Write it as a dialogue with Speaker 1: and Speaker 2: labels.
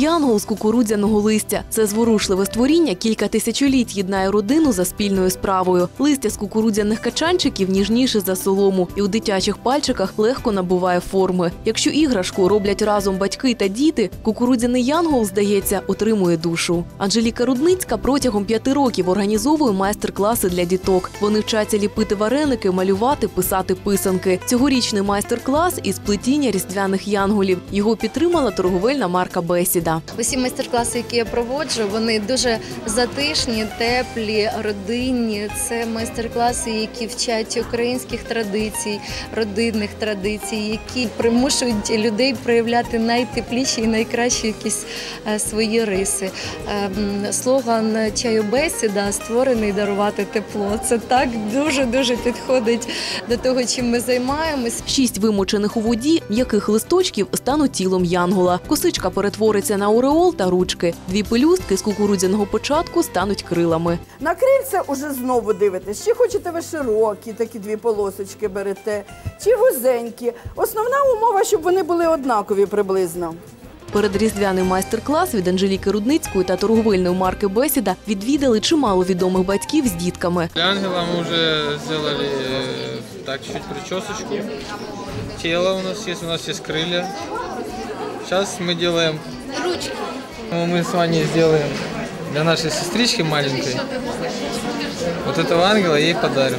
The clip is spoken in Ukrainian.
Speaker 1: Янгол з кукурудзяного листя. Це зворушливе створіння кілька тисячоліть єднає родину за спільною справою. Листя з кукурудзяних качанчиків ніжніше за солому і у дитячих пальчиках легко набуває форми. Якщо іграшку роблять разом батьки та діти, кукурудзяний янгол, здається, отримує душу. Анжеліка Рудницька протягом п'яти років організовує майстер-класи для діток. Вони вчаться ліпити вареники, малювати, писати писанки. Цьогорічний майстер-клас із плетіння різдвяних янголів. Його підтримала торговельна марка Бесіда.
Speaker 2: Усі майстер-класи, які я проводжу, вони дуже затишні, теплі, родинні. Це майстер-класи, які вчать українських традицій, родинних традицій, які примушують людей проявляти найтепліші і найкращі якісь е, свої риси. Ем, Слоган чаю бесіда створений дарувати тепло. Це так дуже дуже підходить до того, чим ми займаємось.
Speaker 1: Шість вимочених у воді м'яких листочків стануть тілом янгола. Косичка перетвориться на ореол та ручки. Дві пелюстки з кукурудзяного початку стануть крилами.
Speaker 3: На крильця уже знову дивитесь, чи хочете ви широкі, такі дві полосочки берете, чи вузенькі. Основна умова, щоб вони були однакові приблизно.
Speaker 1: Передріздвяний майстер-клас від Анжеліки Рудницької та торговельної марки Бесіда відвідали чимало відомих батьків з дітками.
Speaker 4: Для ангела мы уже сделали э, так чуть-чуть причесочку. Тело у нас есть, у нас есть крылья. Сейчас мы делаем... Ручки. Мы с вами сделаем для нашей сестрички маленькой. Вот этого ангела ей подарим.